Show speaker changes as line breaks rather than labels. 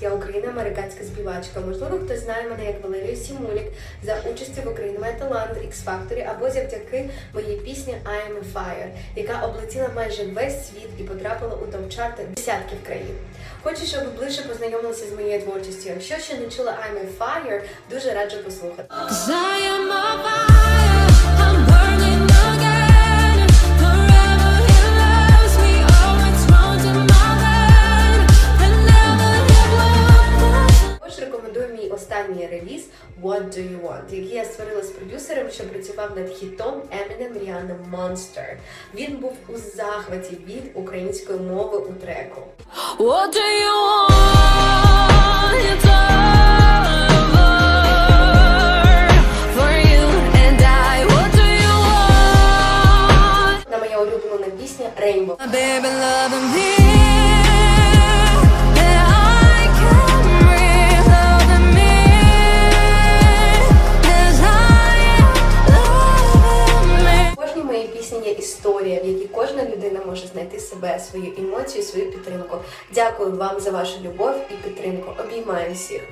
Я україно-американська співачка. Можливо, хтось знає мене як Валерію Сімулік за участі в Україні має талант X Factor або завдяки моїй пісні I am a Fire, яка облетіла майже весь світ і потрапила у топ-чарти десятків країн. Хочу, щоб ви ближче познайомилися з моєю творчістю. Якщо ще не чула I'm a Fire, дуже раджу послухати. Останній реліз What Do You Want, який я створила з продюсером, що працював над хітом Eminem Rihanna Monster. Він був у захваті від української мови у треку.
What do you want?
На моя улюблена пісня Rainbow.
Baby
є історія, в якій кожна людина може знайти себе, свою емоцію, свою підтримку. Дякую вам за вашу любов і підтримку. Обіймаю всіх.